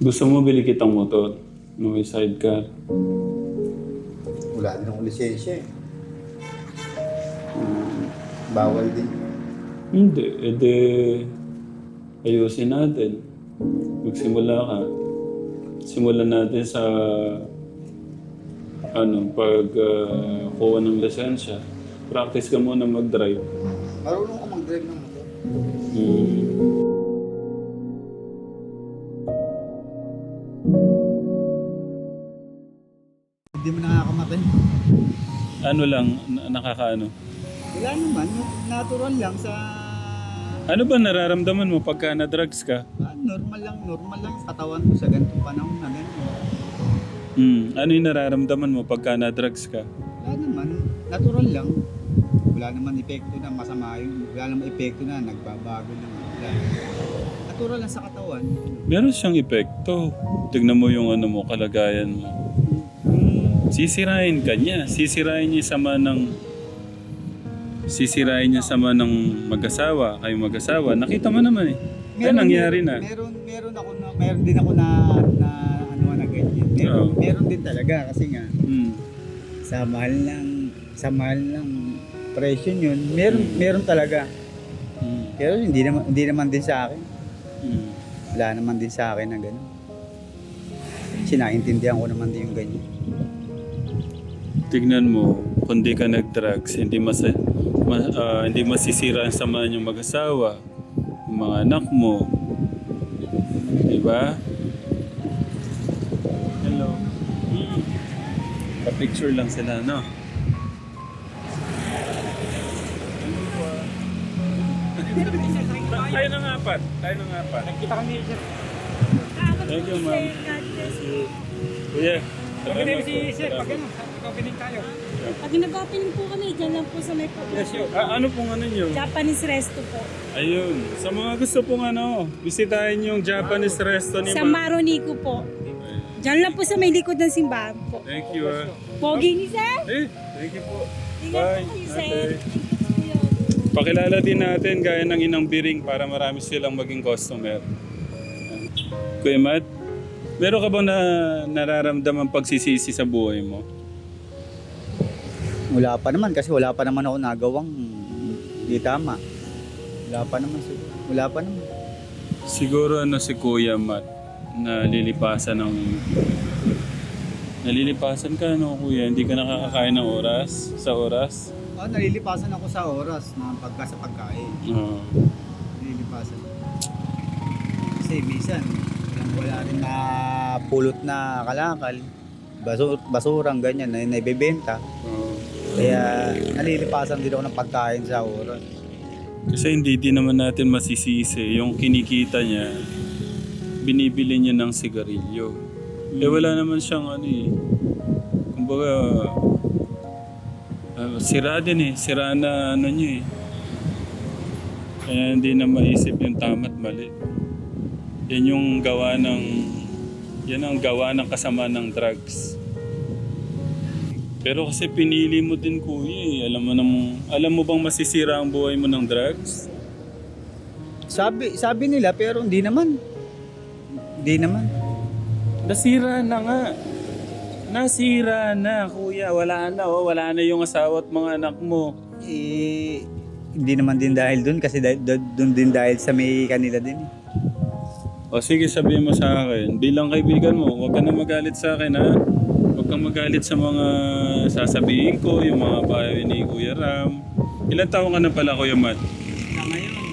Gusto mo bili kitang motor? No, may sidecar. Wala din akong lisensya eh. Bawal din. Hindi. E de, ayusin natin. Magsimula ka. Simulan natin sa ano, pag ah, kuha ng lisensya. Practice ka muna mag-drive. Marunong ka mag-drive ng motor. Mm. Nakakamatay. Ano lang, na- nakakaano? Wala naman. Natural lang sa... Ano ba nararamdaman mo pagka na-drugs ka? Ah, normal lang. Normal lang yung katawan ko sa ganitong panahon na gano'n. Hmm. Ano yung nararamdaman mo pagka na-drugs ka? Wala naman. Natural lang. Wala naman epekto na masama yun. Wala naman epekto na nagbabago na. Wala. Natural lang sa katawan. Meron siyang epekto. Tignan mo yung ano mo, kalagayan mo. Sisirain ka niya. Sisirain niya sama ng... Sisirain niya sama ng mag-asawa. Kayo mag-asawa. Nakita mo naman eh. Kaya nangyari na. Meron, meron ako na, meron din ako na, na ano na ganyan. Meron, Oo. meron din talaga kasi nga Hmm. sa mahal ng sa mahal ng presyo yun, meron meron talaga. Hmm. Pero hindi naman hindi naman din sa akin. Hmm. Wala naman din sa akin na gano'n. Sinaintindihan ko naman din yung ganyan. Tignan mo, kung di ka nag-drugs, hindi mas ma, ah, hindi masisira ang samahan yung mag-asawa, yung mga anak mo. Di ba? Hello. Hmm. Pa-picture lang sila, no? Tayo ng apat. Tayo ng apat. Kita kami, sir. Thank you, ma'am. Kuya. Okay na si salamat po. sir, pag ano, opening tayo. Pag nag-opening po kami, dyan lang po sa may po. Yes, yo. Ah, ano pong ano nyo? Japanese resto po. Ayun. Sa mga gusto pong ano, bisitahin yung Japanese resto ni Sa Ma'am. Maronico po. Dyan lang po sa may likod ng simbahan po. Thank you ah. Pogi ni sir. Eh, thank you po. Ingat Bye. po kayo, Ate. sir. Kuya. Pakilala din natin gaya ng inang biring para marami silang maging customer. Kuya Matt, meron ka bang na, nararamdaman pagsisisi sa buhay mo? Wala pa naman kasi wala pa naman ako nagawang di tama. Wala pa naman. Wala pa naman. Siguro ano si Kuya Matt na lilipasan ng Nalilipasan ka no kuya, hindi ka nakakakain ng oras sa oras. Oh, nalilipasan ako sa oras na pagka sa pagkain. Oo. Nililipasan. Kasi minsan, wala rin na pulot na kalakal. Basur, basurang ganyan na naibebenta. Oo. Kaya nalilipasan din ako ng pagkain sa oras. Kasi hindi din naman natin masisisi yung kinikita niya, binibili niya ng sigarilyo. Eh wala naman siyang ano eh. Kumbaga, ah, sira din eh. Sira na ano niya eh. Kaya hindi na maisip yung tama at mali. Yan yung gawa ng, yan ang gawa ng kasama ng drugs. Pero kasi pinili mo din kuya eh. Alam mo namang, alam mo bang masisira ang buhay mo ng drugs? Sabi, sabi nila pero hindi naman. Hindi naman. Nasira na nga. Nasira na, kuya. Wala na, oh. Wala na yung asawa at mga anak mo. Eh, hindi naman din dahil doon kasi dahil, doon din dahil sa may kanila din. eh. O sige, sabihin mo sa akin. Bilang kaibigan mo, huwag ka na magalit sa akin, ha? Kang magalit sa mga sasabihin ko, yung mga payo ni Kuya Ram. Ilan taon ka na pala, Kuya Matt? Na ngayon, ako,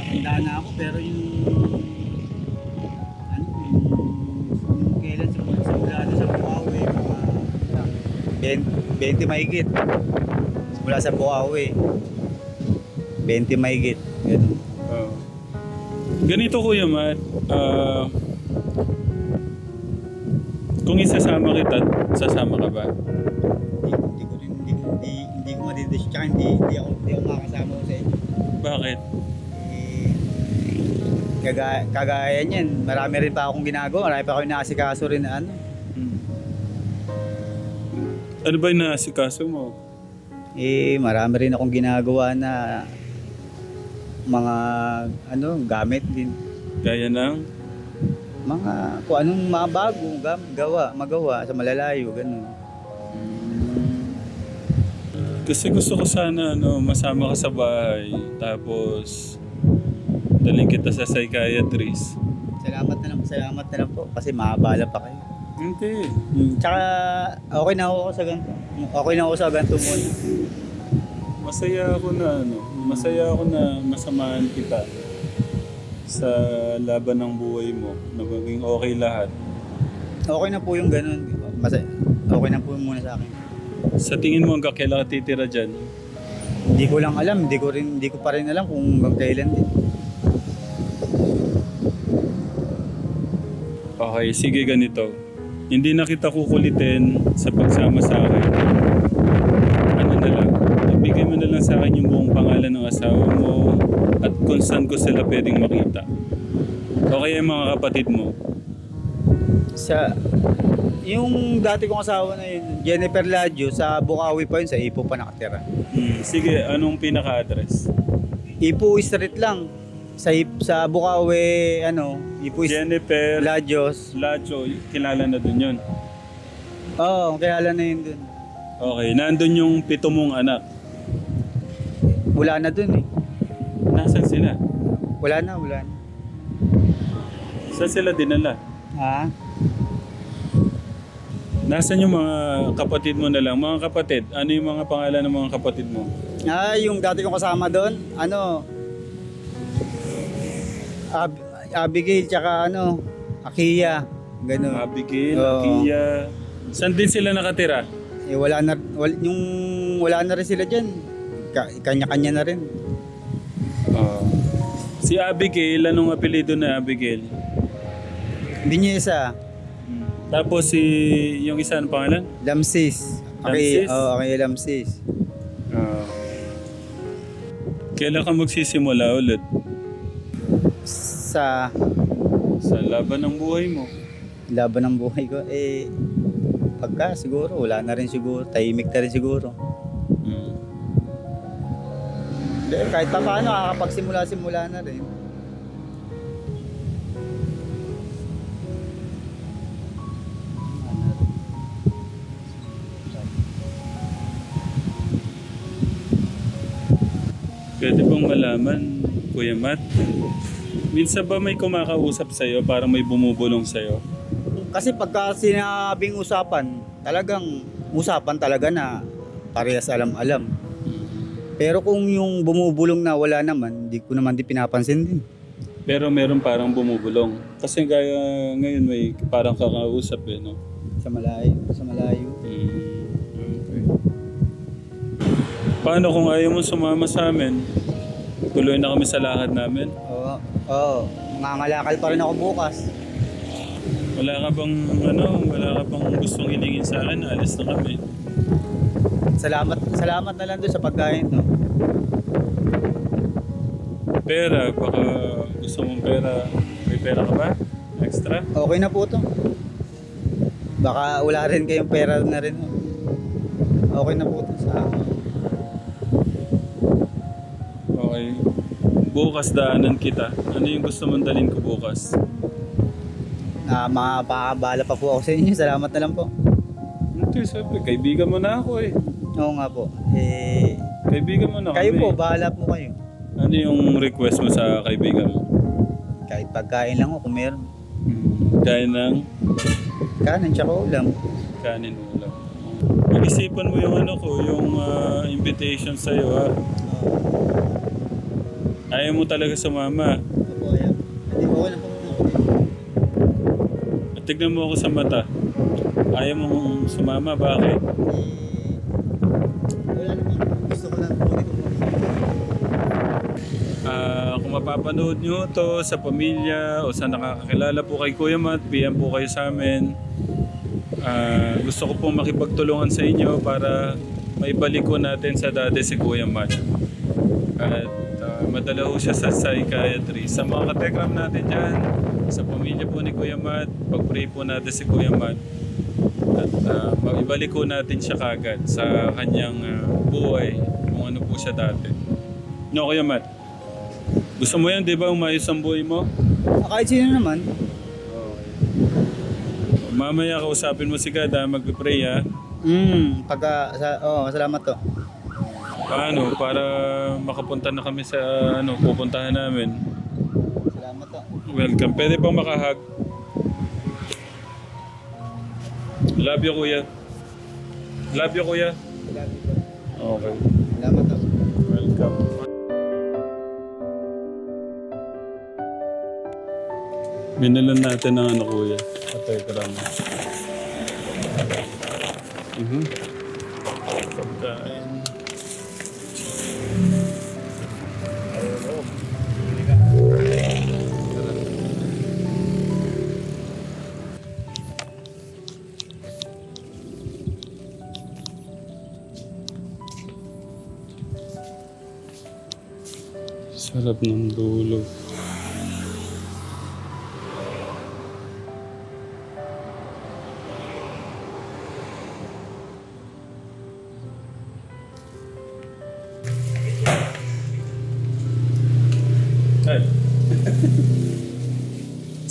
matanda na ako pero yung ano yung kailan sa mga simulado sa Bukawi mga 20, 20 mahigit simula sa Bukawi 20 mahigit ganun Oo. Ganito Kuya Matt, ah, kung isasama kita, sasama ka ba? hindi, hindi ko rin hindi, hindi, hindi ko madidis tsaka hindi, hindi ako hindi ako makakasama ko sa inyo Bakit? eh, kagaya, kagaya niyan marami rin pa akong ginagawa marami pa akong inaasikaso rin na ano Hmm. Ano ba yung naasikaso mo? Eh, marami rin akong ginagawa na mga ano, gamit din. Gaya ng? Mga kung anong mga bago, gam- gawa, magawa sa malalayo, ganun. Kasi gusto ko sana ano, masama ka sa bahay. Tapos, daling kita sa psychiatrist. Salamat na lang, salamat na lang po kasi maabala pa kayo. Hindi. Tsaka okay na ako sa ganito. Okay na ako sa ganito muna. Masaya ako na ano, masaya ako na masamahan kita sa laban ng buhay mo na maging okay lahat. Okay na po yung ganun. Masaya. Okay na po muna sa akin. Sa tingin mo hanggang kailan ka titira dyan? Hindi ko lang alam, hindi ko rin hindi ko pa rin alam kung hanggang kailan din. Okay, sige ganito. Hindi na kita kukulitin sa pagsama sa akin. Lang sa akin yung buong pangalan ng asawa mo at kung saan ko sila pwedeng makita. Okay yung mga kapatid mo. Sa yung dati kong asawa na yun, Jennifer Ladio, sa Bukawi pa yun, sa Ipo pa nakatira. Hmm, sige, anong pinaka-address? Ipo Street lang. Sa sa Bukawi, ano, Ipo Street, Jennifer Ladios. Lacho, kilala na dun yun. Oo, oh, kilala na yun dun. Okay, nandun yung pito mong anak. Wala na dun eh. Nasaan sila? Wala na, wala na. Saan sila dinala? Ha? Nasaan yung mga kapatid mo na lang? Mga kapatid, ano yung mga pangalan ng mga kapatid mo? Ah, yung dati kong kasama doon, ano, Ab- Abigail, tsaka ano, Akiya, ganun. Abigail, Oo. Kia. Saan din sila nakatira? Eh, wala na, wala, yung wala na rin sila dyan. Ka- kanya-kanya na rin. Oo. Si Abigail, anong apelido na Abigail? Hindi niya isa, Tapos si, yung isa ang pangalan? Lamsis. Lamsis? Okay, oh, okay, Lamsis. Oo. Kailan ka magsisimula ulit? Sa Sa laban ng buhay mo. laban ng buhay ko, eh, pagka siguro, wala na rin siguro. Tahimik na rin siguro. Hindi, Kahit pa paano, nakakapagsimula-simula na rin. Pwede bang malaman, Kuya Matt? Minsan ba may kumakausap sa'yo parang may bumubulong sa'yo? Kasi pagka sinabing usapan, talagang usapan talaga na parehas alam-alam. Pero kung yung bumubulong na wala naman, di ko naman di pinapansin din. Pero meron parang bumubulong. Kasi gaya ngayon may parang kakausap eh, no? Sa malayo, sa malayo. Mm, okay. Paano kung ayaw mo sumama sa amin? Tuloy na kami sa lakad namin. Oo, oo. Nangangalakal pa rin ako bukas. Wala ka bang ano, wala ka bang gustong hilingin sa akin? Alis na kami. Salamat, salamat na lang doon sa pagkain, no? Pera, baka gusto mong pera. May pera ka ba? Extra? Okay na po to. Baka wala rin kayong pera na rin. no? Okay na po to sa akin. Okay. Bukas daanan kita. Ano yung gusto mong dalhin ko bukas? Na makapakabala pa po ako sa inyo. Salamat na lang po. Ito, sabi, kaibigan mo na ako eh. Oo nga po. Eh, Kaibigan mo na kayo kami. po, bahala po kayo. Ano yung request mo sa kaibigan mo? Kahit pagkain lang ako kung meron. Kaya ng Kanin tsaka ulam. kanin ulam. Pag-isipan mo yung ano ko, yung ah, invitation sa'yo ha. Ayaw mo talaga sumama. Opo, ayan. Hindi ko na po. At tignan mo ako sa mata. Ayaw mo sumama, bakit? Eh, wala naman. Gusto ko lang po dito. Kung mapapanood nyo to sa pamilya o sa nakakakilala po kay Kuya Matt, PM po kayo sa amin. Ah, gusto ko pong makipagtulungan sa inyo para maibalik ko natin sa dati si Kuya Matt. At ah, madala ho siya sa psychiatry. Sa mga katekram natin dyan, sa pamilya po ni Kuya Matt, pag-pray po natin si Kuya Matt. At uh, maibalik ko natin siya kagad sa kanyang ah, buhay kung ano po siya dati. No, Kuya Matt? Gusto mo yan, di ba? Umayos ang buhay mo? Ah, kahit sino naman. Mamaya kausapin mo si God ha, mag-pray ha. Hmm, pagka, sa, oh, salamat to. Paano? Para makapunta na kami sa ano, pupuntahan namin. Salamat to. Welcome. Pwede bang makahag? Love you, kuya. Love you, kuya. Salamat to. Okay. Binilan natin ng ano, kuya. Patay ka lang. Mhm. Pagkain. Sarap ng dulo.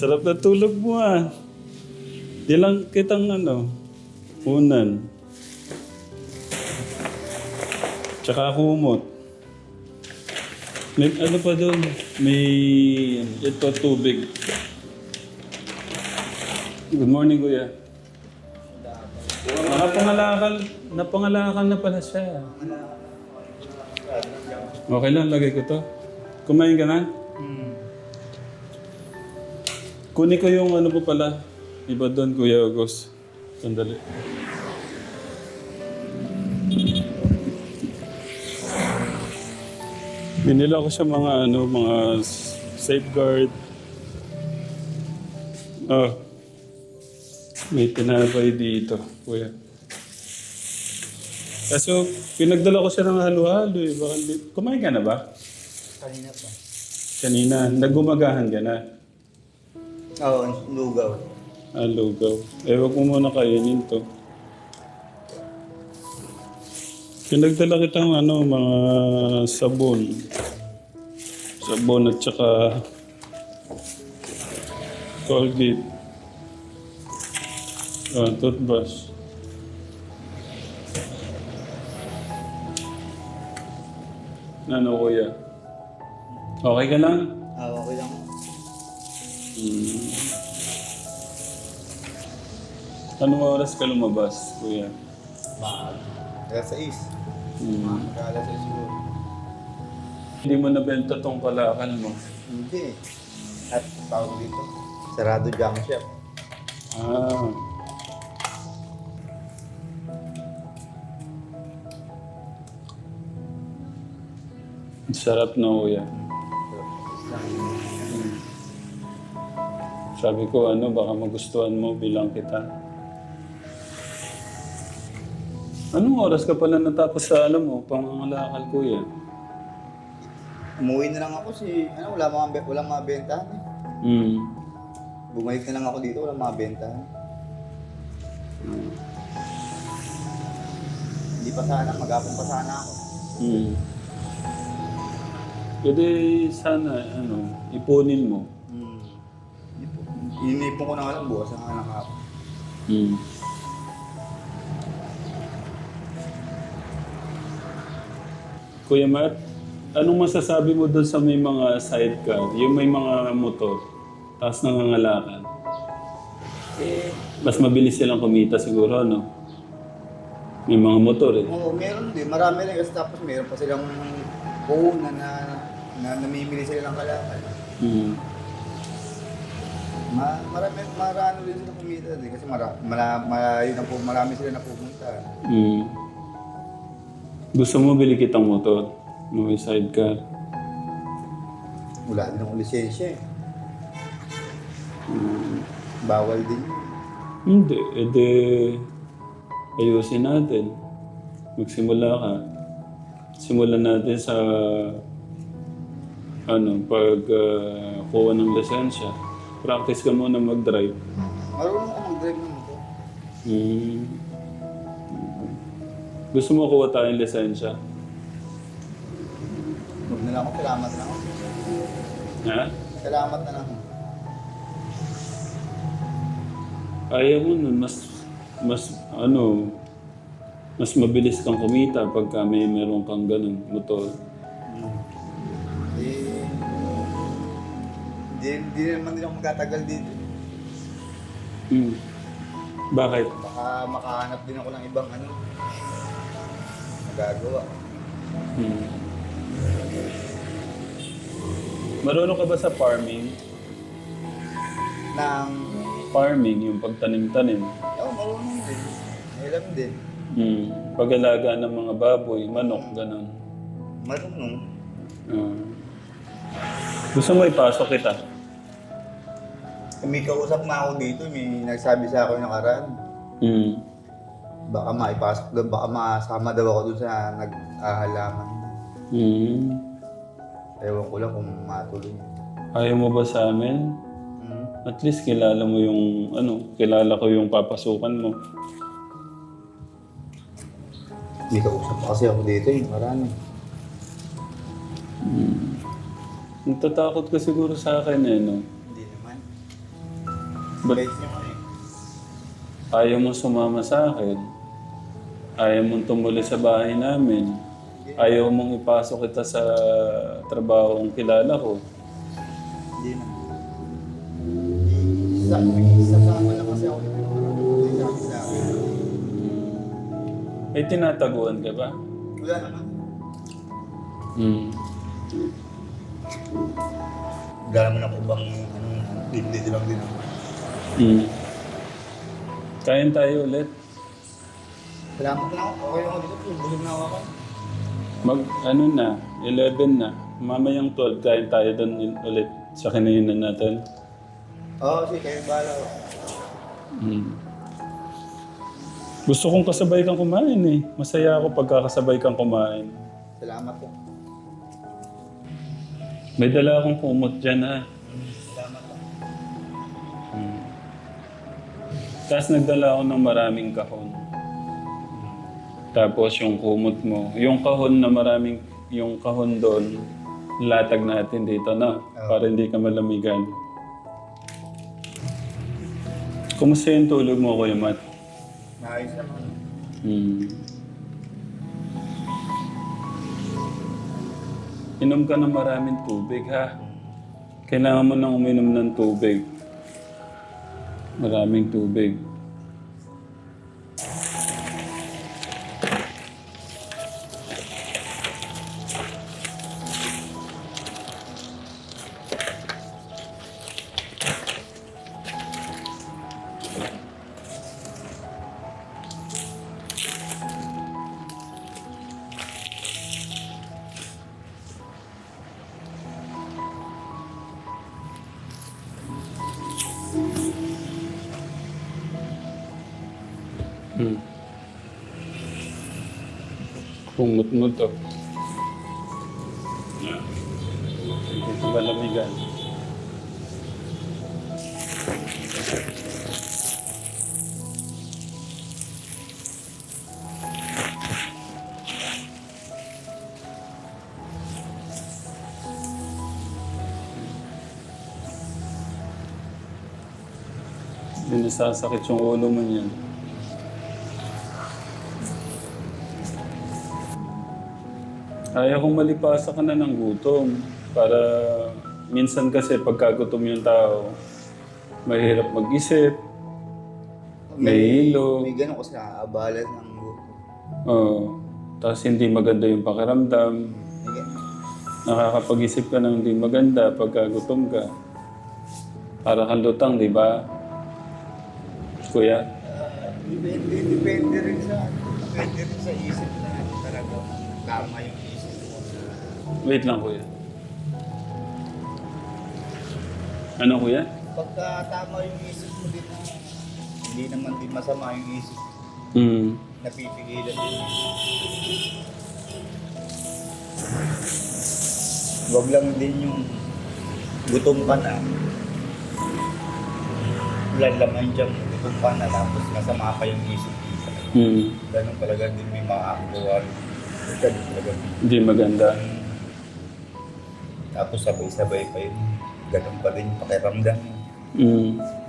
Sarap na tulog mo ah. Di lang kitang ano, unan. Tsaka kumot. May ano pa doon? May ito tubig. Good morning, kuya. Napangalakal, napangalakal na pala siya. Okay lang, lagay ko to. Kumain ka na? Hmm. Kunin ko yung ano po pala. Iba doon, Kuya August. Sandali. Binila ko siya mga ano, mga safeguard. Oh. May tinapay dito, Kuya. Kaso, pinagdala ko siya ng halo-halo eh. Baka Kumain ka na ba? Kanina pa. Kanina, nagumagahan ka na. Oo, lugaw. Ah, lugaw. Eh, wag mo muna kainin to. Pinagdala kitang ano, mga sabon. Sabon at saka Colgate. Ah, toothbrush. Ano, kuya? Okay ka lang? Hmm. Anong oras ka lumabas, kuya? Kaya sa is. Hmm. Kala sa siguro. Hindi mo nabenta tong kalakal mo. Hindi. At tawag dito. Sarado junk shop. Ah. Sarap na kuya. Hmm. Sabi ko ano, baka magustuhan mo bilang kita. Anong oras ka pala natapos sa alam mo, pangangalakal kuya? Umuwi na lang ako si, ano, wala mga, walang mga bentahan eh. Hmm. Bumalik na lang ako dito, walang mga bentahan. Hindi pa sana, magapon pa sana ako. Hmm. Pwede sana, ano, ipunin mo. Inipon ko na nga lang, bukas na nga lang ako. Hmm. Kuya Matt, anong masasabi mo doon sa may mga sidecar, yung may mga motor, tapos nangangalakan? Eh, Mas mabilis silang kumita siguro, no? May mga motor eh. oo, meron din. Marami rin kasi tapos meron pa silang puhunan na, na namimili sila ng kalakal. Hmm. Ma marami, marano din sila kumita din kasi mara, mara, malayo na po, marami sila napupunta. Hmm. Gusto mo bili kitang motor? No, may sidecar. Wala din akong lisensya eh. Bawal din yun. Hindi, edi ayusin natin. Magsimula ka. Simulan natin sa ano, pag ah, kuha ng lisensya. Practice ka muna mag-drive. Marunong ako mag-drive ng motor. Hmm. Gusto mo kuha tayong lisensya? Huwag na lang ako, salamat na ako. Ha? Salamat na lang ako. Ayaw mo nun, mas, mas, ano, mas mabilis kang kumita pagka may meron kang ganun, motor. Hindi, hindi naman din ako magtatagal dito. Hmm. Bakit? Baka makahanap din ako ng ibang ano. Magagawa. Hmm. Marunong ka ba sa farming? Nang, Farming, yung pagtanim-tanim. oh, marunong din. Alam din. Hmm. Pag-alaga ng mga baboy, manok, ganun. Marunong. Ah. Gusto mo ipasok kita? May kausap na ako dito, may nagsabi sa akin ng karaan. Hmm. Baka maipasok doon, baka masama daw ako doon sa nag-ahalaman. Hmm. Ewan ko lang kung matuloy. Ayaw mo ba sa amin? Hmm. At least kilala mo yung, ano, kilala ko yung papasukan mo. May kausap kasi ako dito, yung karaan. Natatakot ka siguro sa akin eh, no? Hindi naman. Ba't Bait niyo kami. ayaw mo sumama sa akin? Ayaw mong tumuli sa bahay namin? Ayaw mong ipasok kita sa trabaho ang kilala ko? Hindi naman. Isa, may isasama na kasi ako sa akin. May tinataguan ka ba? Wala naman. Hmm. Wala naman ako bang ano, dito lang din ako. Hmm. Kain tayo ulit. Salamat na ako. Okay lang ako dito. Bulog na ako ako. Mag, ano na, 11 na. Mamayang 12, kain tayo doon ulit sa kinahinan natin. Oo, sige, kayo bahala. Hmm. Gusto kong kasabay kang kumain eh. Masaya ako pagkakasabay kang kumain. Salamat po. May dala akong kumot dyan ha. Salamat po. Hmm. Tapos nagdala ako ng maraming kahon. Tapos yung kumot mo, yung kahon na maraming, yung kahon doon, latag natin dito na, para hindi ka malamigan. Kumusta yung tulog mo, Kuya Matt? Naayos naman. Hmm. Inom ka ng maraming tubig, ha? Kailangan mo nang uminom ng tubig. Maraming tubig. Mo to. Ah. Hindi ko malamigan. Hindi nasasakit yung ulo mo niyan. Ayaw kong malipasa ka na ng gutom. Para minsan kasi pagkagutom yung tao, mahirap mag-isip. May hilo. May ganun kasi nakaabalan ng buto. Oo. tapos hindi maganda yung pakiramdam. Ganun. Nakakapag-isip ka ng hindi maganda pagka gutom ka. Para kang lutang, di ba? Kuya? Ah, depende, depende rin sa depende rin sa isip na talaga tama yung. Wait lang, kuya. Ano, kuya? Pagka tama yung isip mo din hindi naman din masama yung isip Hmm. napipigilan din. Huwag lang din yung gutom ka na. Lalaman dyan, gutom ka na tapos masama pa yung isip. Hmm. Ganun talaga din may makakakuha. Ganun talaga. Hindi maganda. Tapos sabay-sabay pa yun. Ganun pa din yung pakiramdam. Hmm.